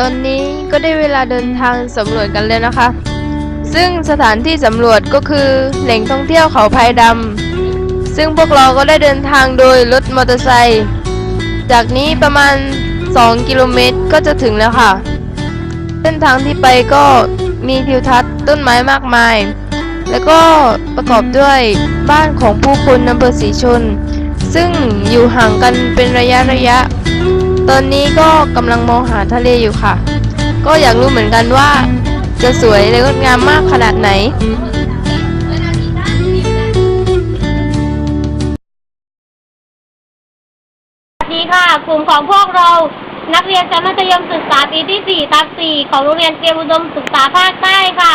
ตอนนี้ก็ได้เวลาเดินทางสำรวจกันแล้วนะคะ ซึ่งสถานที่สำรวจก็คือแหล่งท่องเที่ยวเขาพายดำซึ่งพวกเราก็ได้เดินทางโดยรถมอเตอร์ไซค์จากนี้ประมาณ 2 กิโลเมตรก็จะถึงแล้วค่ะ เส้นทางที่ไปก็มีทิวทัศน์ต้นไม้มากมาย แล้วก็ประกอบด้วยบ้านของผู้คนอำเภอศรีชน ซึ่งอยู่ห่างกันเป็นระยะระยะ ตอนนี้ก็กำลังมองหาทะเลอยู่ค่ะ ก็อยากรู้เหมือนกันว่า จะสวยและงดงามมากขนาดไหนสวัสดีค่ะ กลุ่มของพวกเรา นักเรียนชั้นมัธยมศึกษาปีที่ 4 ทับ 4 ของโรงเรียนเตรียมอุดมศึกษาภาคใต้ค่ะ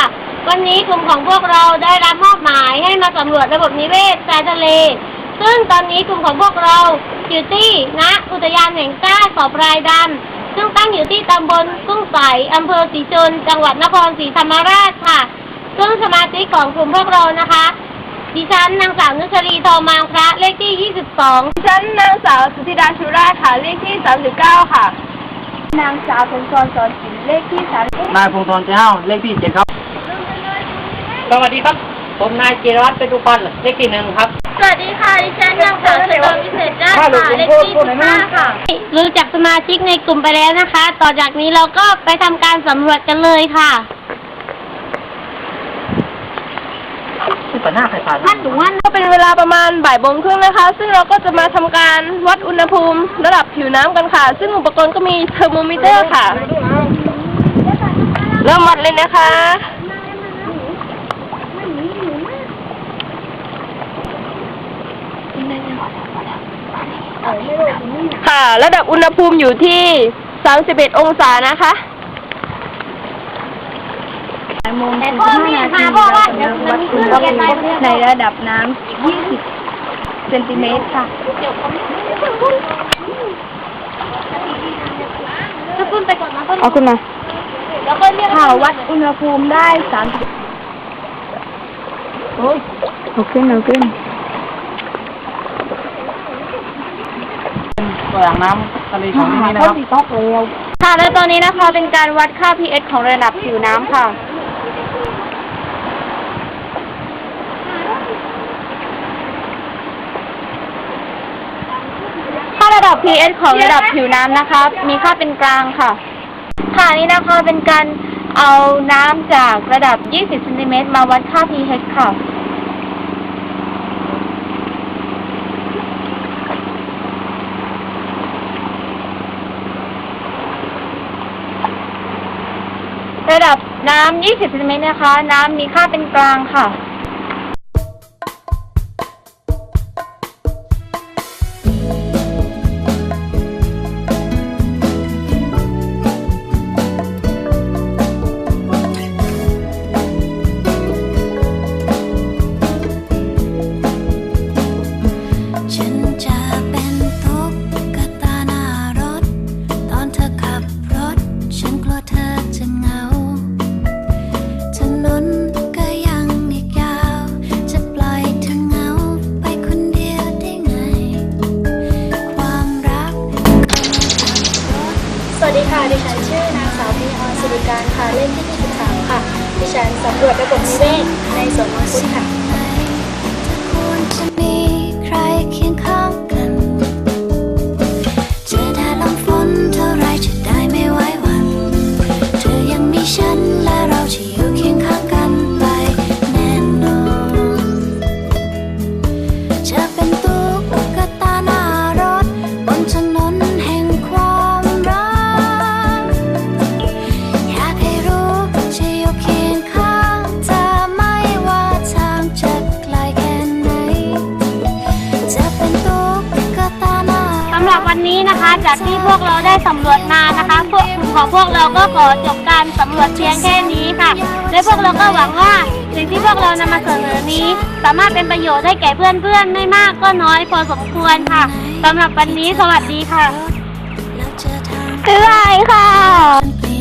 วันนี้กลุ่มของพวกเราได้รับมอบหมายให้มาสำรวจระบบนิเวศชายทะเล ซึ่งตอนนี้กลุ่มของพวกเรา อยู่ที่ณอุทยานแห่งชาติเขาพรายดำซึ่งตั้งอยู่ที่ตำบลกุ้งใสอำเภอศรีชน จังหวัดนครศรีธรรมราชค่ะ ซึ่งสมาชิกของกลุ่มพวกเรานะคะ ดิฉันนางสาวนุชรีทองมางพระเลขที่ 22ฉันนางสาวสุธิดาชุราชค่ะเลขที่ 39 ค่ะ นางสาวพงศรสอนศิลป์เลขที่สามนายพงศธรเจ้าเลขที่เจ็ดครับ สวัสดีครับ ผมนายจิรวัตรเป็นตุปันเลขที่หนึ่งครับ สวัสดีค่ะดิฉันนางสาวชตวิเศษจ้าค่ะเลขที่15ค่ะ รู้จักสมาชิกในกลุ่มไปแล้วนะคะ ต่อจากนี้เราก็ไปทำการสำรวจกันเลยค่ะที่ปัญหาใครผ่านท่านหนูว่าก็เป็นเวลาประมาณบ่ายโมงครึ่งนะคะ ซึ่งเราก็จะมาทำการวัดอุณหภูมิระดับผิวน้ำกันค่ะ ซึ่งอุปกรณ์ก็มีเทอร์โมมิเตอร์ค่ะ เริ่มวัดเลยนะคะ ค่ะ ระดับอุณหภูมิอยู่ที่ 31 องศานะคะแต่พ่อไม่มาเพราะว่าเดี๋ยวมันขึ้นกันไปในระดับน้ำ20เซนติเมตรค่ะจะขึ้นไปก่อนนะเอาขึ้นมาแล้วก็เรียกค่ะวัดอุณหภูมิได้สามสิบโอ้ยเอาขึ้นเอาขึ้น ตัวอย่างน้ำทะเลของที่นี่นะครับค่ะและตอนนี้นะคะเป็นการวัดค่า pH ของระดับผิวน้ำค่ะ ค่าระดับ pH ของระดับผิวน้ำนะคะ มีค่าเป็นกลางค่ะ ค่ะนี่นะคะเป็นการเอาน้ำจากระดับ 20เซนติเมตรมาวัดค่า pH ค่ะ ระดับน้ำ 20เซนติเมตรนะคะ น้ำมีค่าเป็นกลางค่ะ สวัสดีค่ะ ดิฉันชื่อนางสาวพีออนสิริการค่ะ เลขที่23ค่ะ ดิฉันสำรวจระบบนิเวศในสวนมังคุดค่ะ วันนี้นะคะ จากที่พวกเราได้สำรวจมานะคะ พวกกลุ่มของพวกเราก็ขอจบการสำรวจเพียงแค่นี้ค่ะ และพวกเราก็หวังว่าสิ่งที่พวกเรานำมาเสนอนี้ สามารถเป็นประโยชน์ให้แก่เพื่อนๆ ไม่มากก็น้อยพอสมควรค่ะสำหรับวันนี้สวัสดีค่ะแล้วเจอทางบ๊ายบายค่ะ